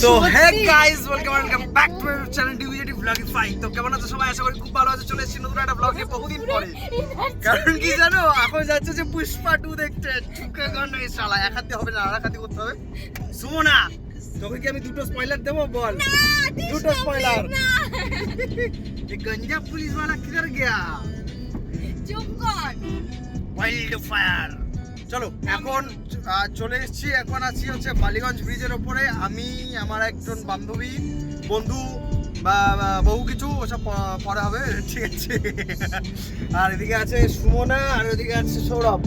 so hey guys welcome welcome back to our channel ডিভিজেটি blogging phi তো কেমন আছো সবাই আশা করি খুব ভালো আছো চলে এসেছি নতুন একটা ব্লগ নিয়ে বহুদিন পরে কারণ কি জানো এখন যাচ্ছে যে পুষ্পা টু দেখতে চুকে গন্ড এই শালা এক হাতে হবে না আর এক হাতে করতে হবে সুমনা তোকে কি আমি দুটো স্পয়লার দেবো বল দুটো স্পয়লার ये गंजा पुलिस वाला किधर गया চুপ কর ওয়াইল্ড ফায়ার চলো এখন চলে এসেছি এখন আছি হচ্ছে বালিগঞ্জ ব্রিজের ওপরে। আমি আমার একজন বান্ধবী বন্ধু বা বহু কিছু ওসব পরে হবে ঠিক আছে। আর এদিকে আছে সুমনা আর ওদিকে আছে সৌরভ।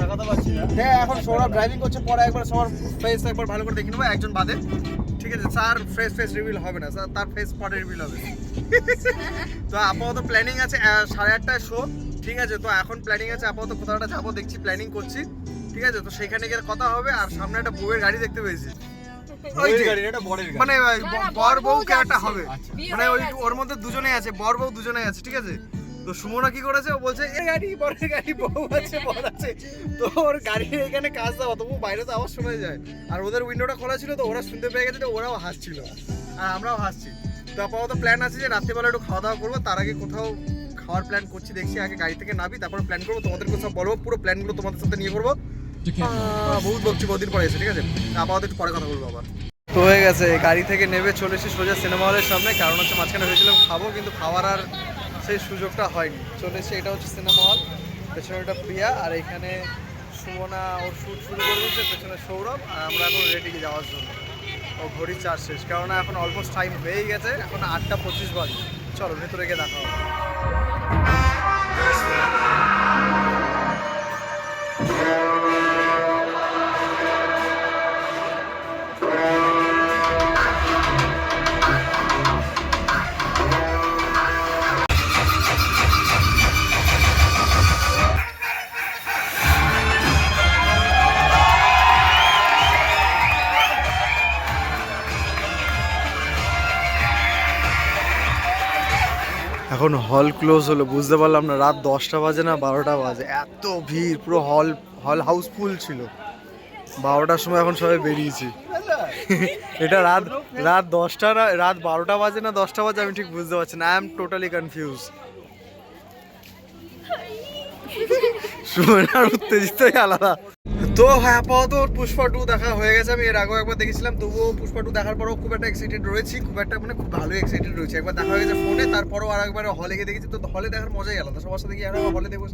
তাকাতে পারছি না। হ্যাঁ এখন সৌরভ ড্রাইভিং করছে পরে একবার সবার ফেস একবার ভালো করে দেখে নেব একজন বাদে। ঠিক আছে স্যার ফেস ফেস রিভিল হবে না স্যার তার ফেস পরে রিভিল হবে। তো আপাতত প্ল্যানিং আছে সাড়ে আটটায় শো ঠিক আছে তো এখন প্ল্যানিং আছে আপাতত কোথাও একটা যাব দেখছি প্ল্যানিং করছি। ঠিক আছে তো সেখানে গিয়ে কথা হবে আর সামনে একটা বউয়ের গাড়ি দেখতে পেয়েছি। গাড়ি গাড়ি। মানে বর বউ ক্যারেক্টার যাচ্ছে। হবে। আচ্ছা। মানে ওই ওর মধ্যে দুজনেই আছে বর বউ দুজনেই আছে ঠিক আছে? তো সুমনা কি করেছে? ও বলছে এ গাড়ি বরের গাড়ি বউ আছে বর আছে। তো ওর গাড়ির এখানে কাজ দেওয়া তবু বাইরে তো আওয়াজ শোনা যায়। আর ওদের উইন্ডোটা খোলা ছিল তো ওরা শুনতে পেয়ে গেছে তো ওরাও হাসছিল। আর আমরাও হাসছি। তো আপাতত প্ল্যান আছে যে রাত্রিবেলা একটু খাওয়া দাওয়া করব তার আগে কোথাও খাওয়ার প্ল্যান করছি দেখছি আগে গাড়ি থেকে নাবি তারপর প্ল্যান করব তোমাদেরকে সব বলব পুরো প্ল্যানগুলো তোমাদের সাথে নিয়ে করব। বহুত বকছি বহুদিন পরে এসে ঠিক আছে? আপাতত একটু পরে কথা বলব আবার। তো হয়ে গেছে গাড়ি থেকে নেমে চলে এসেছি সোজা সিনেমা হলের সামনে কারণ হচ্ছে মাঝখানে ভেবেছিলাম খাব কিন্তু খাওয়ার আর সেই সুযোগটা হয়নি। চলে এসেছি এটা হচ্ছে সিনেমা হল পেছনে একটা প্রিয়া আর এখানে সুমনা ওর শ্যুট শুরু করে দিয়েছে পেছনে সৌরভ আর আমরা এখন রেডি যাওয়ার জন্য। ও ঘড়ির চার্জ শেষ কারণ এখন অলমোস্ট টাইম হয়েই গেছে এখন আটটা পঁচিশ বাজে। চলো ভেতরে গিয়ে দেখা হবে। এখন হল ক্লোজ হলো বুঝতে পারলাম না রাত দশটা বাজে না বারোটা বাজে। এত ভিড় পুরো হল হল হাউসফুল ছিল। বারোটার সময় এখন সবাই বেরিয়েছি। এটা রাত রাত দশটা না রাত বারোটা বাজে না দশটা বাজে আমি ঠিক বুঝতে পারছি না। আই এম টোটালি কনফিউজ সুমনার উত্তেজিতই আলাদা। তো হ্যাঁ আপাতত পুষ্পা টু দেখা হয়ে গেছে। আমি এর আগেও একবার দেখেছিলাম, তবুও পুষ্পা টু দেখার পরও খুব একটা এক্সাইটেড রয়েছি, খুব একটা মানে খুব ভালো এক্সাইটেড রয়েছে। একবার দেখা হয়ে গেছে ফোনে তারপরও আর একবার হলে গিয়ে দেখেছি, তো হলে দেখার মজাই আলাদা। সবার সাথে গিয়ে আর হলে দেখব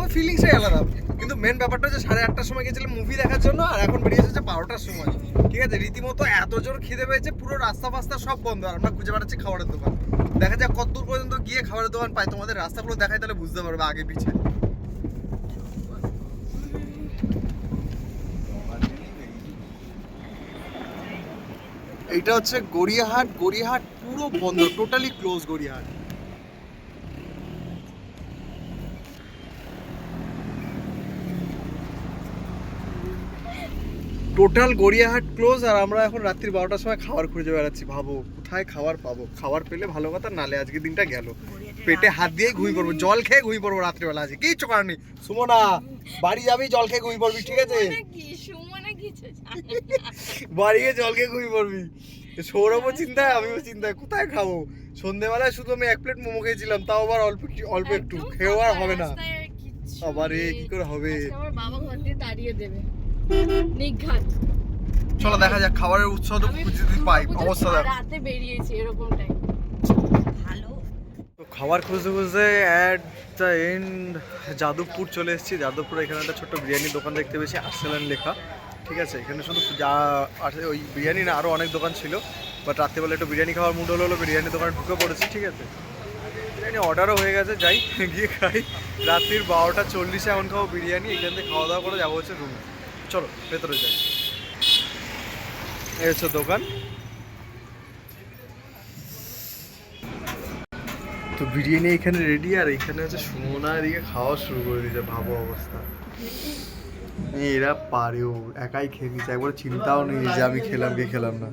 ওই ফিলিংসটাই আলাদা। কিন্তু মেন ব্যাপারটা হচ্ছে সাড়ে আটটার সময় গেছিলাম মুভি দেখার জন্য, আর এখন বেরিয়ে এসেছে বারোটার সময়। ঠিক আছে? রীতিমতো এত জোর খিদে পেয়েছে, পুরো রাস্তা ফাস্তা সব বন্ধ। আর আমরা খুঁজে বেড়াচ্ছি খাবারের দোকান। দেখা যাক কত দূর পর্যন্ত গিয়ে খাবারের দোকান পাই। তোমাদের রাস্তাগুলো দেখাই তাহলে বুঝতে পারবে আগে পিছিয়ে এইটা হচ্ছে গড়িয়াহাট গড়িয়াহাট পুরো বন্ধ totally close Gariahat. Total Gariahat close আর আমরা এখন রাত্রি বারোটার সময় খাবার খুঁজে বেড়াচ্ছি। ভাবো কোথায় খাবার পাবো? খাবার পেলে ভালো কথা নালে আজকে দিনটা গেল। পেটে হাত দিয়ে ঘুমিয়ে পড়ব জল খেয়ে ঘুমিয়ে পড়ব রাত্রিবেলা আজকে। কিচ্ছু করার নেই। সুমনা বাড়ি যাবি জল খেয়ে ঘুমিয়ে পড়বি ঠিক আছে? বাড়ি গিয়ে জল খেয়ে ঘুমিয়ে পড়বি। সৌরভও চিন্তায় আমিও চিন্তায় কোথায় খাব? সন্ধেবেলায় শুধু আমি এক প্লেট মোমো খেয়েছিলাম তাও আবার অল্প একটু- অল্প একটু। খেয়েও আর হবে না। আবার এ কি করে হবে? আমার বাবা ঘর দিয়ে তাড়িয়ে দেবে। নিঘাত। চলো দেখা যাক খাবারের উৎস তো খুঁজে যদি পাই অবস্থা দেখ। রাতে বেরিয়েছি এরকম টাইম ভালো। তো খাবার খুঁজতে খুঁজতে অ্যাট দ্য এন্ড যাদবপুর চলে এসেছি। যাদবপুর এখানে একটা ছোট্ট বিরিয়ানির দোকান দেখতে পেয়েছি আর্সেলান লেখা। ঠিক আছে, এখানে শুধু যা আছে, ওই বিরিয়ানি না আরও অনেক দোকান ছিল বাট রাত্রেবেলা একটু বিরিয়ানি খাওয়ার মুড হলো বিরিয়ানির দোকানে ঢুকে পড়েছি, ঠিক আছে। বিরিয়ানি অর্ডারও হয়ে গেছে, যাই, গিয়ে খাই। রাত্রির বারোটা চল্লিশে এখন খাব বিরিয়ানি, এখান থেকে খাওয়া দাওয়া করে যাব হচ্ছে রুমে চলো, ভেতরে যাই। এই হচ্ছে দোকান। তো বিরিয়ানি এখানে রেডি আর এখানে হচ্ছে সুমনা এদিকে খাওয়া শুরু করে দিয়েছে, ভাবো অবস্থা। এরা পারেও, একাই খেয়ে নিচ্ছে। একবার চিন্তাও নেই যে আমি খেলাম কি খেলাম না।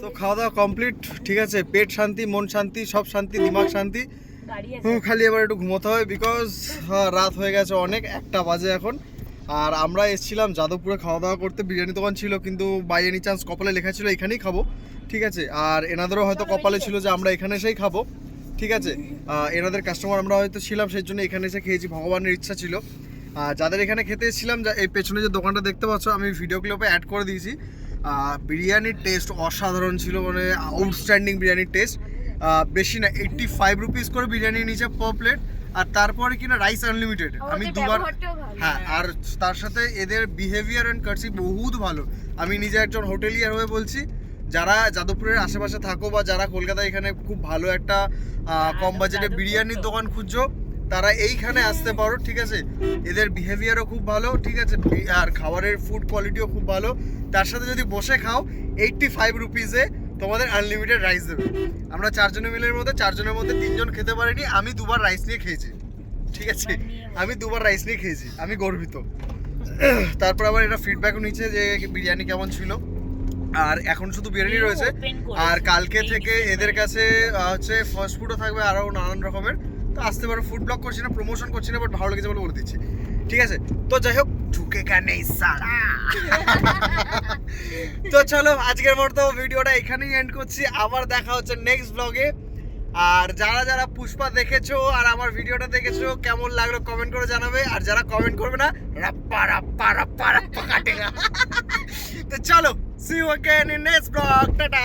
তো খাওয়া দাওয়া কমপ্লিট ঠিক আছে? পেট শান্তি, মন শান্তি, সব শান্তি, দিমাগ শান্তি। খালি এবার একটু ঘুমোতে হবে বিকজ রাত হয়ে গেছে অনেক, একটা বাজে এখন। আর আমরা এসেছিলাম যাদবপুরে খাওয়া দাওয়া করতে, বিরিয়ানি দোকান ছিল, কিন্তু বাই এনি চান্স কপালে লেখা ছিল, এখানেই খাব। ঠিক আছে? আর এনাদেরও হয়তো কপালে ছিল যে আমরা এখানে এসেই খাব। ঠিক আছে? এনাদের কাস্টমার আমরা হয়তো ছিলাম, সেই জন্য এখানে এসে খেয়েছি, ভগবানের ইচ্ছা ছিল। আর যাদের এখানে খেতে এসেছিলাম যা এই পেছনে যে দোকানটা দেখতে পাচ্ছ আমি ভিডিও ক্লিপে অ্যাড করে দিয়েছি। বিরিয়ানির টেস্ট অসাধারণ ছিল মানে আউটস্ট্যান্ডিং বিরিয়ানির টেস্ট বেশি না এইট্টি ফাইভ রুপিস করে বিরিয়ানি নিচে পার প্লেট আর তারপরে কিনা রাইস আনলিমিটেড আমি দুবার হ্যাঁ আর তার সাথে এদের বিহেভিয়ার অ্যান্ড কার্সি বহুত ভালো। আমি নিজে একজন হোটেলিয়ার হয়ে বলছি যারা যাদবপুরের আশেপাশে থাকো বা যারা কলকাতায় এখানে খুব ভালো একটা কম বাজেটে বিরিয়ানির দোকান খুঁজছো তারা এইখানে আসতে পারো ঠিক আছে? এদের বিহেভিয়ারও খুব ভালো ঠিক আছে? আর খাবারের ফুড কোয়ালিটিও খুব ভালো। তার সাথে যদি বসে খাও এইটটি ফাইভ রুপিসে তোমাদের আনলিমিটেড রাইস দেবে। আমরা চারজনের মিলের মধ্যে চারজনের মধ্যে তিনজন খেতে পারিনি আমি দুবার রাইস নিয়ে খেয়েছি। ঠিক আছে? আমি দুবার রাইস নিয়ে খেয়েছি আমি গর্বিত। তারপর আবার এটা ফিডব্যাকও নিচ্ছে যে বিরিয়ানি কেমন ছিল। আর এখন শুধু বিরিয়ানি রয়েছে। আর কালকে থেকে এদের কাছে হচ্ছে ফাস্ট ফুডও থাকবে আরও নানান রকমের। তো আসতে পারো ফুড ব্লগ করছি না প্রমোশন করছি না বাট ভালো লেগেছে বলে বলে দিচ্ছি। ঠিক আছে? তো যাই হোক ঢুকে কেন সারা। তো চলো আজকের মতো ভিডিওটা এখানেই এন্ড করছি। আবার দেখা হচ্ছে নেক্সট ব্লগে আর যারা যারা পুষ্পা দেখেছ আর আমার ভিডিওটা দেখেছ কেমন লাগল কমেন্ট করে জানাবে। আর যারা কমেন্ট করবে না রাপ্পা রাপ্পা রাপ্পা রাপ্পা কাটেগা তো চলো see okay next blog tata!